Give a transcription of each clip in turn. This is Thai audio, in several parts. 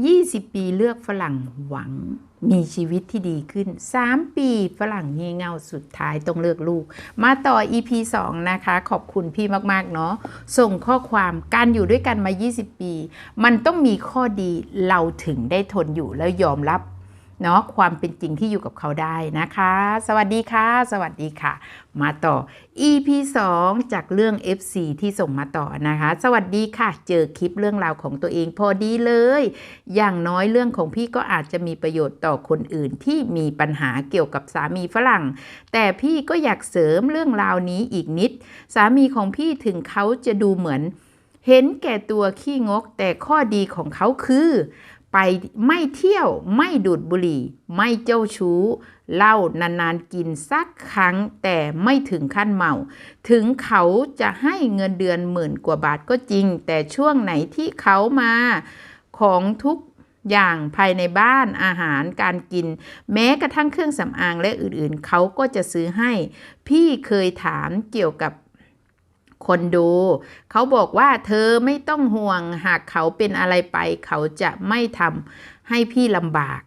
20 ปีเลือกฝรั่งหวังมีชีวิตที่ดีขึ้น 3 ปีฝรั่งงี่เง่าสุดท้ายต้องเลือกลูก มาต่อ EP 2 นะคะ ขอบคุณพี่มากๆ เนาะส่งข้อความการอยู่ด้วยกันมา 20 ปี มันต้องมีข้อดีเราถึงได้ทนอยู่แล้วยอมรับ เนาะความเป็นจริงที่อยู่กับเขาได้นะคะ สวัสดีค่ะ สวัสดีค่ะ มาต่อ EP 2 จากเรื่อง FC ที่ส่งมาต่อนะคะ สวัสดีค่ะ เจอคลิปเรื่องราวของตัวเองพอดีเลย อย่างน้อยเรื่องของพี่ก็อาจจะมีประโยชน์ต่อคนอื่นที่มีปัญหาเกี่ยวกับสามีฝรั่ง แต่พี่ก็อยากเสริมเรื่องราวนี้อีกนิด สามีของพี่ถึงเขาจะดูเหมือน เห็นแก่ตัวขี้งกแต่ข้อดีของเขาคือ ไปไม่เที่ยวไม่ดูดบุหรี่ ไม่เจ้าชู้เหล้านานๆกินสักครั้งแต่ไม่ถึงขั้นเมา ถึงเขาจะให้เงินเดือนหมื่นกว่าบาทก็จริง แต่ช่วงไหนที่เขามาของทุกอย่างภายในบ้านอาหารการกิน แม้กระทั่งเครื่องสำอางและอื่นๆ เขาก็จะซื้อให้ พี่เคยถามเกี่ยวกับ คนดู เขาบอกว่าเธอไม่ต้องห่วงหากเขาเป็นอะไรไป เขาจะไม่ทำให้พี่ลำบาก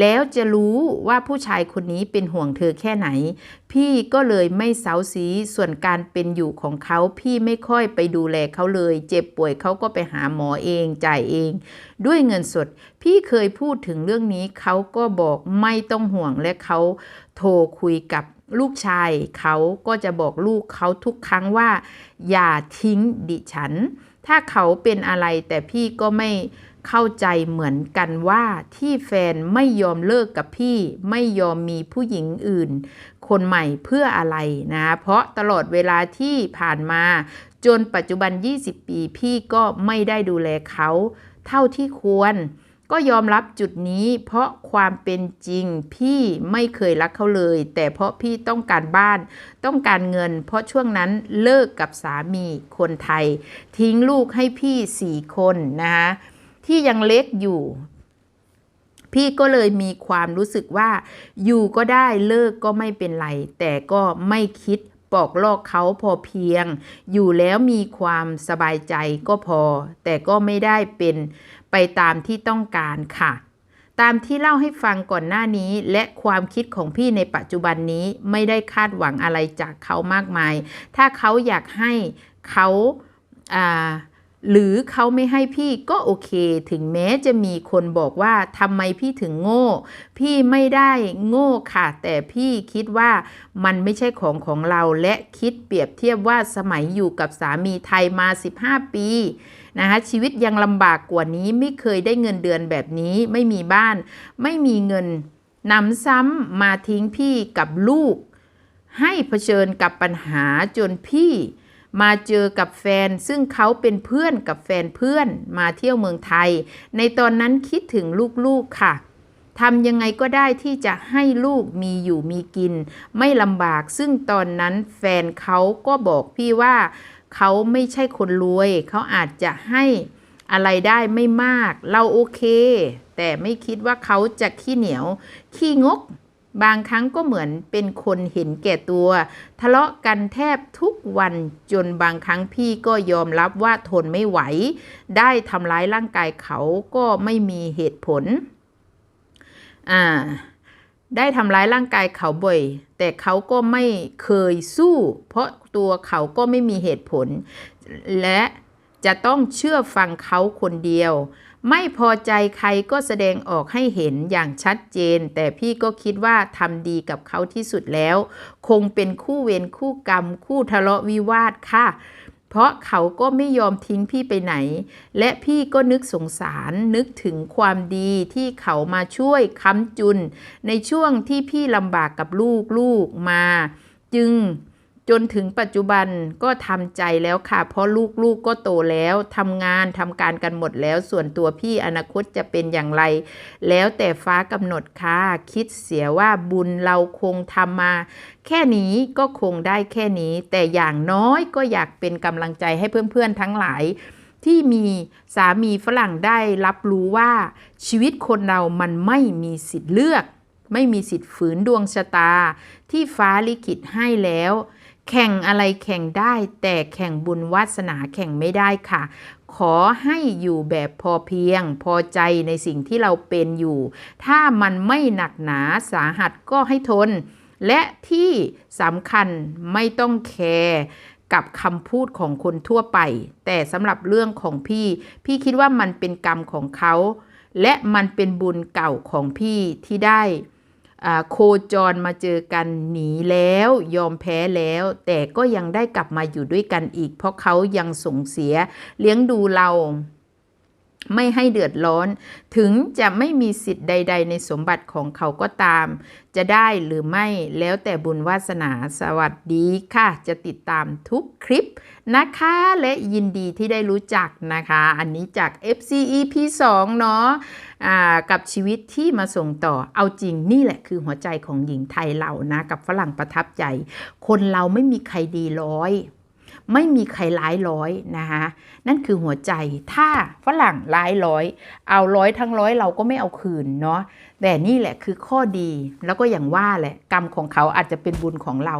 แล้วจะรู้ว่าผู้ชายคนนี้เป็นห่วงเธอแค่ไหน พี่ก็เลยไม่เซาซีส่วนการเป็นอยู่ของเขาพี่ไม่ค่อยไปดูแลเขาเลย เจ็บป่วยเขาก็ไปหาหมอเองจ่ายเอง ด้วยเงินสด พี่เคยพูดถึงเรื่องนี้เขาก็บอกไม่ต้องห่วงและเขาโทรคุยกับ ลูกชายเขาก็จะบอกลูกเขาทุกครั้งว่า อย่าทิ้งดิฉัน ถ้าเขาเป็นอะไรแต่พี่ก็ไม่เข้าใจเหมือนกันว่าที่แฟนไม่ยอมเลิกกับพี่ไม่ยอมมีผู้หญิงอื่น คนใหม่เพื่ออะไรนะ เพราะตลอดเวลาที่ผ่านมา จนปัจจุบัน 20 ปีพี่ก็ไม่ได้ดูแลเขา เท่าที่ควร ก็ยอมรับจุดนี้ เพราะความเป็นจริงพี่ไม่เคยรักเขาเลย แต่เพราะพี่ต้องการบ้าน ต้องการเงิน เพราะช่วงนั้นเลิกกับสามีคนไทย ทิ้งลูกให้พี่สี่คนนะคะที่ยังเล็กอยู่ พี่ก็เลยมีความรู้สึกว่า อยู่ก็ได้เลิกก็ไม่เป็นไร แต่ก็ไม่คิดปอกลอกเขาพอเพียง อยู่แล้วมีความสบายใจก็พอ แต่ก็ไม่ได้เป็น ไปตามที่ต้องการค่ะ ตามที่เล่าให้ฟังก่อนหน้านี้ และความคิดของพี่ในปัจจุบันนี้ไม่ได้คาดหวังอะไรจากเขามากมาย ถ้าเขาอยากให้เขาอ่า หรือเขาไม่ให้พี่ก็โอเค ถึงแม้จะมีคนบอกว่าทำไมพี่ถึงโง่ พี่ไม่ได้โง่ค่ะ แต่พี่คิดว่ามันไม่ใช่ของของเราและคิดเปรียบเทียบว่าสมัยอยู่กับสามีไทยมา 15 ปีนะคะชีวิตยังลำบากกว่านี้ไม่เคยได้เงินเดือนแบบนี้ไม่มีบ้าน ไม่มีเงินนำซ้ำมาทิ้งพี่กับลูก ให้เผชิญกับปัญหาจนพี่ มาเจอกับแฟน ซึ่งเขาเป็นเพื่อนกับแฟนเพื่อนมาเที่ยวเมืองไทย ในตอนนั้นคิดถึงลูกๆค่ะทำยังไงก็ได้ที่จะให้ลูกมีอยู่มีกิน ไม่ลำบากซึ่งตอนนั้นแฟนเขาก็บอกพี่ว่า เขาไม่ใช่คนรวย เขาอาจจะให้อะไรได้ไม่มาก เราโอเค แต่ไม่คิดว่าเขาจะขี้เหนียว ขี้งก บางครั้งก็เหมือนเป็นคนเห็นแก่ตัว ทะเลาะกันแทบทุกวันจนบางครั้งพี่ก็ยอมรับว่าทนไม่ไหว ได้ทำร้ายร่างกายเขาก็ไม่มีเหตุผล อ่า ได้ทำร้ายร่างกายเขาบ่อย แต่เขาก็ไม่เคยสู้ เพราะตัวเขาก็ไม่มีเหตุผล และจะต้องเชื่อฟังเขาคนเดียว ไม่พอใจใครก็แสดงออกให้เห็นอย่างชัดเจน แต่พี่ก็คิดว่าทำดีกับเขาที่สุดแล้ว คงเป็นคู่เวรคู่กรรม คู่ทะเลาะวิวาทค่ะ เพราะเขาก็ไม่ยอมทิ้งพี่ไปไหน และพี่ก็นึกสงสารนึกถึงความดีที่เขามาช่วยค้ำจุน ในช่วงที่พี่ลำบากกับลูกลูกมา จึง จนถึงปัจจุบันก็ทำใจแล้วค่ะ เพราะลูกๆกก็โตแล้วทำงานทำการกันหมดแล้ว ส่วนตัวพี่อนาคตจะเป็นอย่างไร แล้วแต่ฟ้ากำหนดค่ะ คิดเสียว่าบุญเราคงทำมา แค่นี้ก็คงได้แค่นี้ แต่อย่างน้อยก็อยากเป็นกำลังใจให้เพื่อนๆทั้งหลาย ที่มีสามีฝรั่งได้รับรู้ว่า ชีวิตคนเรามันไม่มีสิทธิ์เลือก ไม่มีสิทธิ์ฝืนดวงชะตา ที่ฟ้าลิขิตให้แล้ว แข่งอะไรแข่งได้ แต่แข่งบุญวาสนาแข่งไม่ได้ค่ะ ขอให้อยู่แบบพอเพียง พอใจในสิ่งที่เราเป็นอยู่ ถ้ามันไม่หนักหนาสาหัสก็ให้ทน และที่สำคัญไม่ต้องแคร์กับคำพูดของคนทั่วไป แต่สำหรับเรื่องของพี่ พี่คิดว่ามันเป็นกรรมของเขา และมันเป็นบุญเก่าของพี่ที่ได้ โคจรมาเจอกันหนีแล้วยอมแพ้แล้ว แต่ก็ยังได้กลับมาอยู่ด้วยกันอีก เพราะเขายังส่งเสียเลี้ยงดูเรา ไม่ให้เดือดร้อน ถึงจะไม่มีสิทธิ์ใด ๆ ในสมบัติของเขาก็ตาม จะได้หรือไม่แล้วแต่บุญวาสนาสวัสดีค่ะ จะติดตามทุกคลิปนะคะ และยินดีที่ได้รู้จักนะคะ อันนี้จาก FCEP 2 เนาะอ่ากับชีวิตที่มาส่งต่อเอาจริงนี่แหละคือหัวใจของหญิงไทยเรานะ กับฝรั่งประทับใจ คนเราไม่มีใครดีร้อย ไม่มีใครร้ายร้อยนะคะนั่นคือหัวใจถ้าฝรั่งร้ายร้อย เอาร้อยทั้งร้อยเราก็ไม่เอาคืนเนาะแต่นี่แหละคือข้อดีแล้วก็อย่างว่าแหละกรรมของเขาอาจจะเป็นบุญของเรา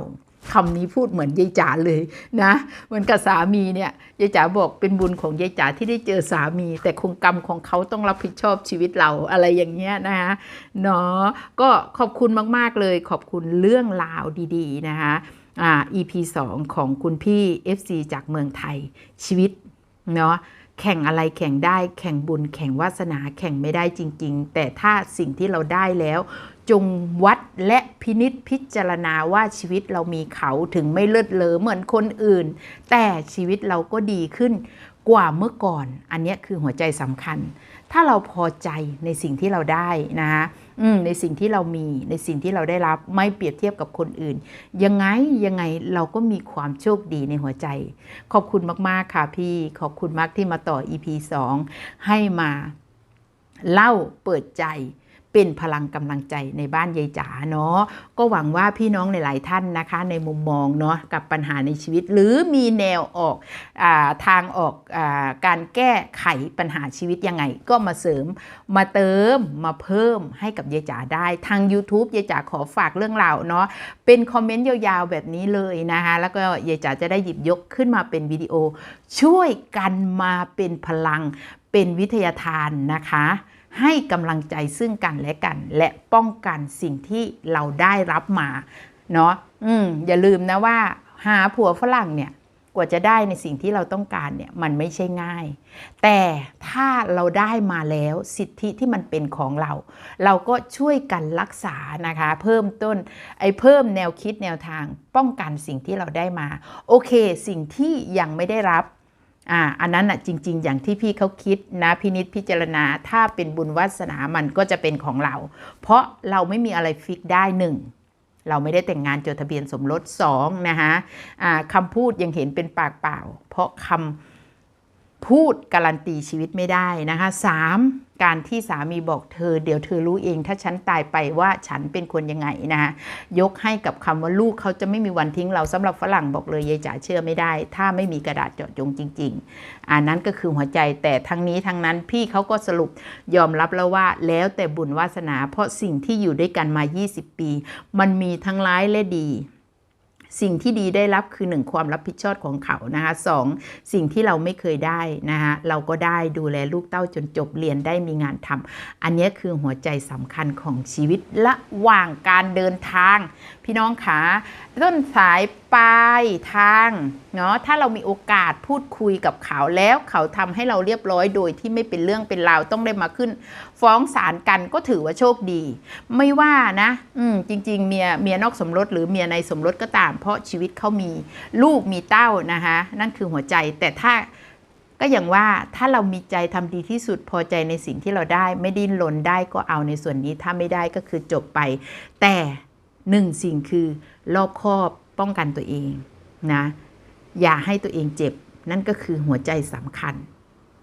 คำนี้พูดเหมือนยายจ๋าเลยนะเหมือนกับสามีเนี่ยยายจ๋าบอกเป็นบุญของยายจ๋าที่ได้เจอสามี แต่คงกรรมของเขาต้องรับผิดชอบชีวิตเราอะไรอย่างเงี้ยนะคะเนาะก็ขอบคุณมาก ๆ เลยขอบคุณเรื่องราวดี ๆ นะคะ EP 2 ของคุณพี่ FC จากเมืองไทยชีวิตเนาะแข่งอะไรแข่งได้แข่งบุญแข่งวาสนาแข่งไม่ได้จริง ๆ แต่ถ้าสิ่งที่เราได้แล้ว จงวัดและพินิษพิจารณาว่าชีวิตเรามีเขาถึงไม่เลิศเลอเหมือนคนอื่น แต่ชีวิตเราก็ดีขึ้นกว่าเมื่อก่อน อันนี้คือหัวใจสำคัญ ถ้าเราพอใจในสิ่งที่เราได้นะคะในสิ่งที่เรามีในสิ่งที่เราได้รับไม่เปรียบเทียบกับคนอื่น ยังไงยังไงเราก็มีความโชคดีในหัวใจ ขอบคุณมากๆค่ะพี่ขอบคุณมากที่มาต่อ EP 2 ให้มาเล่าเปิดใจ เป็นพลังกำลังใจในบ้านยายจ๋าเนาะก็หวังว่าพี่น้องหลาย ๆ ท่านนะคะ ในมุมมองเนาะกับปัญหาในชีวิต หรือมีแนวออกอทางออกอการแก้ไขปัญหาชีวิตยังไง ก็มาเสริมมาเติมมาเพิ่มให้กับยายจ๋าได้ทาง YouTube ยายจ๋าขอฝากเรื่องราวเนาะเป็นคอมเมนต์ยาว ๆ แบบนี้เลยนะคะแล้วก็ยายจ๋าจะได้หยิบยกขึ้นมาเป็นวิดีโอ ช่วยกันมาเป็นพลังเป็นวิทยาทานนะคะ ให้กำลังใจซึ่งกันและกัน และป้องกันสิ่งที่เราได้รับมาเนาะอืมอย่าลืมนะว่า หาผัวฝรั่งเนี่ยกว่าจะได้ในสิ่งที่เราต้องการเนี่ยมันไม่ใช่ง่าย แต่ถ้าเราได้มาแล้วสิทธิที่มันเป็นของเรา เราก็ช่วยกันรักษานะคะ เพิ่มต้นไอ้เพิ่มแนวคิดแนวทางป้องกันสิ่งที่เราได้มา โอเค สิ่งที่ยังไม่ได้รับ อ่าอันนั้นอะจริง ๆ อย่างที่พี่เขาคิดนะพินิษพิจารณาถ้าเป็นบุญวาสนามันก็จะเป็นของเรา เพราะเราไม่มีอะไรฟิกได้หนึ่งเราไม่ได้แต่งงานจดทะเบียนสมรสสองนะคะอ่าคำพูดยังเห็นเป็นปากเปล่า เพราะคำพูดการันตีชีวิตไม่ได้นะคะสาม การที่สามีบอกเธอ เดี๋ยวเธอรู้เองถ้าฉันตายไปว่าฉันเป็นคนยังไงนะคะยกให้กับคำว่าลูกเขาจะไม่มีวันทิ้งเราสำหรับฝรั่งบอกเลยยายจ๋าเชื่อไม่ได้ ถ้าไม่มีกระดาษเจาะจงจริง ๆอันนั้นก็คือหัวใจแต่ทั้งนี้ทั้งนั้นพี่เขาก็สรุปยอมรับแล้วว่า แล้วแต่บุญวาสนา เพราะสิ่งที่อยู่ด้วยกันมา 20 ปี มันมีทั้งร้ายและดี สิ่งที่ดีได้รับคือหนึ่งความรับผิดชอบของเขานะคะสองสิ่งที่เราไม่เคยได้นะคะเราก็ได้ดูแลลูกเต้าจนจบเรียนได้มีงานทำอันนี้คือหัวใจสำคัญของชีวิตระหว่างการเดินทาง พี่น้องขาต้นสาย ปลายทางเนาะถ้าเรามีโอกาสพูดคุยกับเขาแล้วเขาทำให้เราเรียบร้อยโดยที่ไม่เป็นเรื่องเป็นราวต้องได้มาขึ้น ฟ้องศาลกันก็ถือว่าโชคดี ไม่ว่านะ อืมจริง ๆ เมียเมียนอกสมรสหรือเมียในสมรสก็ตาม เพราะชีวิตเขามีลูกมีเต้านะคะนั่นคือหัวใจแต่ถ้าก็อย่างว่าถ้าเรามีใจทำดีที่สุดพอใจในสิ่งที่เราได้ ไม่ดิ้นรนได้ก็เอาในส่วนนี้ถ้าไม่ได้ก็คือจบไป แต่หนึ่งสิ่งคือรอบคอบ ป้องกันตัวเองนะอย่าให้ตัวเองเจ็บนั่นก็คือหัวใจสำคัญ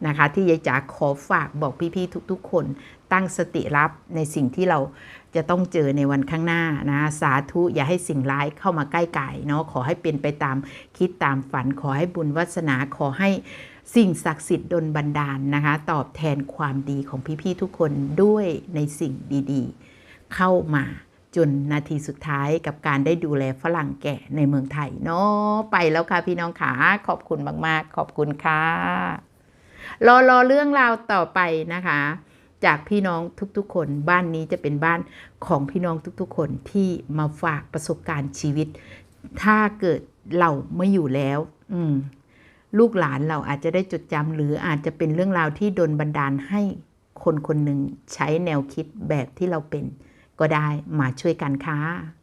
นะคะ ที่ยายจ๋าขอฝากบอกพี่ๆทุกๆ คน ตั้งสติรับในสิ่งที่เราจะต้องเจอในวันข้างหน้านะสาธุอย่าให้สิ่งร้ายเข้ามาใกล้กายเนาะขอให้เป็นไปตามคิดตามฝัน ขอให้บุญวัสนาขอให้สิ่งศักดิ์สิทธิ์ดลบันดาลนะคะ ตอบแทนความดีของพี่ๆทุกคนด้วยในสิ่งดีๆ เข้ามา จนนาทีสุดท้ายกับการได้ดูแลฝรั่งแก่ในเมืองไทยเนาะไปแล้วค่ะพี่น้องขาขอบคุณมาก ๆ ขอบคุณค่ะรอรอเรื่องราวต่อไปนะคะ จากพี่น้องทุกๆ คนบ้านนี้จะเป็นบ้านของพี่น้องทุกๆ คนที่มาฝากประสบการณ์ชีวิต ถ้าเกิดเราไม่อยู่แล้ว อืมลูกหลานเราอาจจะได้จดจำหรืออาจจะเป็นเรื่องราวที่ดนบันดาลให้คนคนหนึ่งใช้แนวคิดแบบที่เราเป็น ก็ได้มาช่วยกันค่ะ